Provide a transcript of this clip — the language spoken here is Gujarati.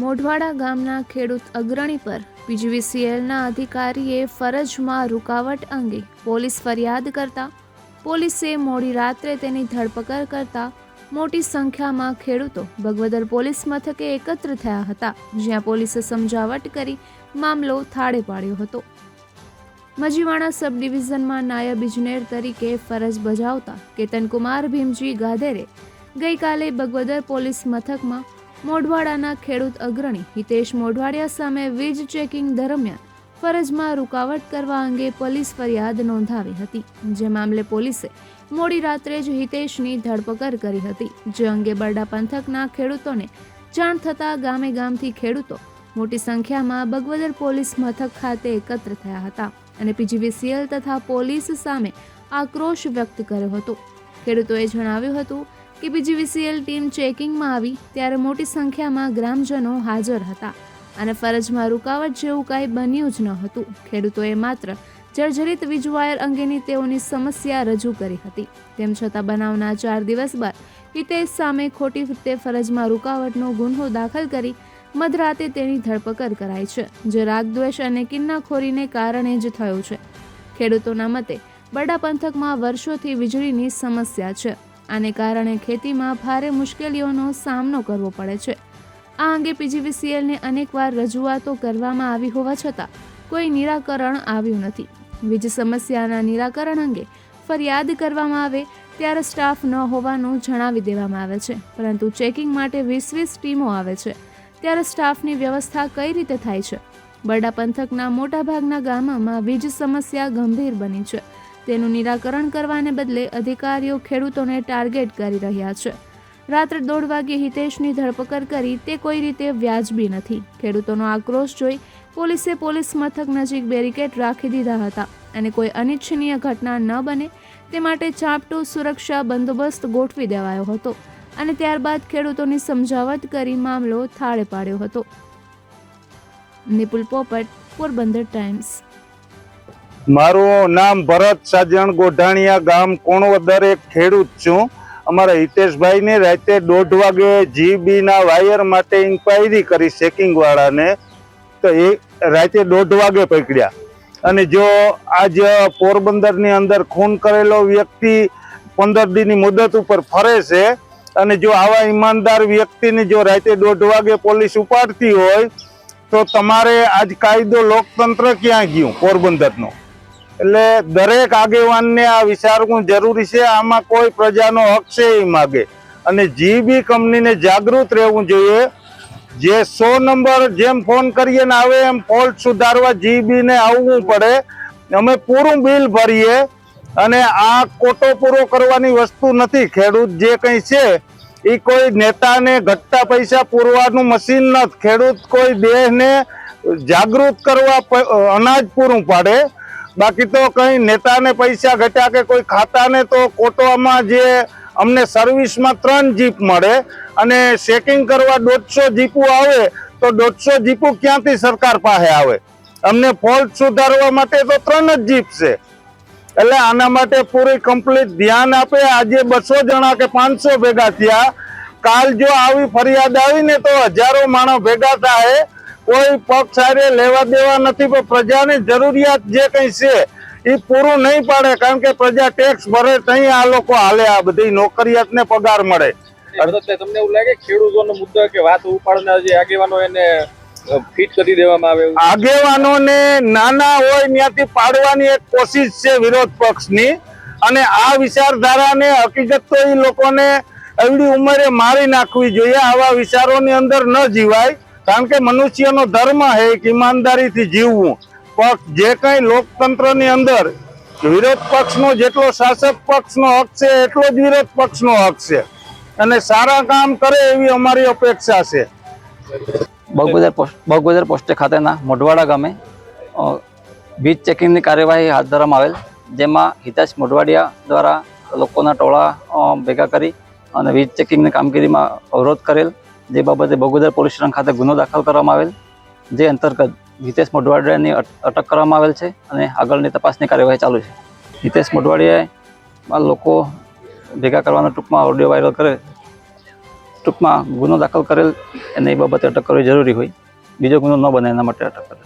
મોઢવાડા ગામના ખેડૂત અગ્રણી પર પીજીવીસીએલના અધિકારીએ ફરજમાં રૂકાવટ અંગે પોલીસ ફરિયાદ કરતા પોલીસે મોડી રાત્રે તેની ધરપકડ કરતા મોટી સંખ્યામાં ખેડૂતો બગવદર પોલીસ મથકે એકત્ર થયા હતા, જ્યાં પોલીસે સમજાવટ કરી મામલો થાળે પાડ્યો હતો. મજીવાણા સબ ડિવિઝનમાં નાયબ ઇજનેર તરીકે ફરજ બજાવતા કેતનકુમાર ભીમજી ગાધેરે ગઈકાલે બગવદર પોલીસ મથકમાં મોઢવાડાના ખેડૂત અગ્રણી હિતેશ મોઢવાડિયા સામે વીજ ચેકિંગ દરમિયાન ફરજમાં રૂકાવટ કરવા અંગે પોલીસ ફરિયાદ નોંધાવી હતી. જે મામલે પોલીસે મોડી રાત્રે જ હિતેશની ધરપકડ કરી હતી. જે અંગે બરડા પંથકના ખેડૂતોને જાણ થતાં ગામે ગામથી ખેડૂતો મોટી સંખ્યામાં બગવદર પોલીસ મથક ખાતે એકત્ર થયા હતા અને પીજીવીસીએલ તથા પોલીસ સામે આક્રોશ વ્યક્ત કર્યો હતો. ખેડૂતોએ જણાવ્યું હતું કે પીજીવીસીએલ ટીમ ચેકિંગમાં આવી ત્યારે મોટી સંખ્યામાં ગ્રામજનો હાજર હતા અને ફરજમાં રૂકાવટ જેવું કાંઈ બન્યું જ ન હતું. ખેડૂતોએ માત્ર જર્જરિત વીજવાયર અંગેની તેઓની સમસ્યા રજૂ કરી હતી. તેમ છતાં બનાવના ચાર દિવસ બાદ હિતેશ સામે ખોટી રીતે ફરજમાં રૂકાવટનો ગુન્હો દાખલ કરી મધરાતે તેની ધરપકડ કરાઈ છે, જે રાગદ્વેષ અને કિન્નાખોરીને કારણે જ થયો છે. ખેડૂતોના મતે બરડા પંથકમાં વર્ષોથી વીજળીની સમસ્યા છે. આને કારણે ખેતીમાં ભારે મુશ્કેલીઓનો સામનો કરવો પડે છે. આ અંગે પીજીવીસીએલને અનેકવાર રજૂઆતો કરવામાં આવી હોવા છતાં કોઈ નિરાકરણ આવ્યું નથી. વીજ સમસ્યાના નિરાકરણ અંગે ફરિયાદ કરવામાં આવે ત્યારે સ્ટાફ ન હોવાનું જણાવી દેવામાં આવે છે, પરંતુ ચેકિંગ માટે વીસ વીસ ટીમો આવે છે. ત્યારે સ્ટાફની વ્યવસ્થા કઈ રીતે થાય છે? બરડા પંથકના મોટાભાગના ગામોમાં વીજ સમસ્યા ગંભીર બની છે. તેનું નિરાકરણ કરવાને બદલે અધિકારીઓ ખેડૂતોને ટાર્ગેટ કરી રહ્યા છે. રાત્રે દોઢ વાગ્યે હિતેશની ધરપકડ કરી તે કોઈ રીતે વ્યાજબી નથી. ખેડૂતોનો આક્રોશ જોઈ પોલીસે પોલીસ મથક નજીક બેરિકેડ રાખી દીધા હતા અને કોઈ અનિચ્છનીય ઘટના ન બને તે માટે ચાપટો સુરક્ષા બંદોબસ્ત ગોઠવી દેવાયો હતો અને ત્યારબાદ ખેડૂતોની સમજાવટ કરી મામલો થાળે પાડ્યો હતો. નિપુલ પોપટ, પોરબંદર ટાઈમ્સ. મારું નામ ભરત સાજણ ગોઢાણીયા ગામ કોણવદર એક ખેડૂત છું. અમારા હિતેશભાઈને રાતે દોઢ વાગે જીબીના વાયર માટે ઇન્ક્વાયરી કરી શેકિંગવાળાને તો એ રાતે દોઢ વાગે પકડ્યા. અને જો આજ પોરબંદરની અંદર ખૂન કરેલો વ્યક્તિ પંદર દિનની મુદત ઉપર ફરે છે અને જો આવા ઈમાનદાર વ્યક્તિને જો રાતે દોઢ વાગે પોલીસ ઉપાડતી હોય, તો તમારે આજ કાયદો લોકતંત્ર ક્યાં ગયું? પોરબંદરનું. એટલે દરેક આગેવાનને આ વિચારવું જરૂરી છે, આમાં કોઈ પ્રજાનો હક છે એ માગે. અને જીબી કંપનીને જાગૃત રહેવું જોઈએ. જે સો નંબર જેમ ફોન કરીએ ને આવે એમ ફોલ્ટ સુધારવા જીબીને આવવું પડે. અમે પૂરું બિલ ભરીએ અને આ કોટો પૂરો કરવાની વસ્તુ નથી. ખેડૂત જે કંઈ છે એ કોઈ નેતાને ઘટતા પૈસા પૂરવાનું મશીન નથી. ખેડૂત કોઈ દેહને જાગૃત કરવા અનાજ પૂરું પાડે. બાકી તો કઈ નેતાને પૈસા ઘટ્યા કે કોઈ ખાતાને, તો કોટવામાં જે અમને સર્વિસમાં ત્રણ જીપ મળે અને ચેકિંગ કરવા દોઢસો જીપુ આવે, તો દોઢસો જીપુ ક્યાંથી સરકાર પાસે આવે? અમને ફોલ્ટ સુધારવા માટે તો ત્રણ જ જીપ છે. એટલે આના માટે પૂરી કમ્પ્લીટ ધ્યાન આપે. આજે બસો જણા કે પાંચસો ભેગા થયા. કાલ જો આવી ફરિયાદ આવીને તો હજારો માણસ ભેગા થાય કોઈ પક્ષ સારે લેવા દેવા નથી પણ પ્રજાની જરૂરિયાત જે કંઈ છે એ પૂરું નહીં પાડે કારણ કે પ્રજા ટેક્સ ભરે ત્યાં આ લોકો હાલે આ બધી નોકરિયાતને પગાર મળે. તમને એવું લાગે ખેડૂતોનો મુદ્દો કે વાત ઉપાડનાર જે આગેવાનો એને ફિટ કરી દેવામાં આવે આગેવાનોને નાના હોય ત્યાંથી પાડવાની એક કોશિશ છે વિરોધ પક્ષની અને આ વિચારધારાને હકીકત તો એ લોકોને એવડી ઉંમરે મારી નાખવી જોઈએ આવા વિચારોની અંદર ન જીવાય. કારણ કે મનુષ્યનો ધર્મ છે એક ઈમાનદારીથી જીવવું. પણ જે કંઈ લોકતંત્રની અંદર વિરોધ પક્ષનો જેટલો શાસક પક્ષનો હક છે, એટલો જ વિરોધ પક્ષનો હક છે. અને સારા કામ કરે એવી અમારી અપેક્ષા છે. બગબજાર પોસ્ટ પોસ્ટે ખાતેના મોઢવાડા ગામે વીજ ચેકિંગની કાર્યવાહી હાથ ધરવામાં આવેલ, જેમાં હિતેશ મોઢવાડિયા દ્વારા લોકોના ટોળા ભેગા કરી અને વીજ ચેકિંગની કામગીરીમાં અવરોધ કરેલ. જે બાબતે બગોદર પોલીસ સ્ટેશન ખાતે ગુનો દાખલ કરવામાં આવેલ, જે અંતર્ગત હિતેશ મોઢવાડિયાની અટક કરવામાં આવેલ છે અને આગળની તપાસની કાર્યવાહી ચાલુ છે. હિતેશ મોઢવાડિયાએ લોકો ભેગા કરવાનો ટૂંકમાં ઓડિયો વાયરલ કરે, ટૂંકમાં ગુનો દાખલ કરેલ અને એ બાબતે અટક કરવી જરૂરી હોય. બીજો ગુનો ન બને એના માટે અટક કરે.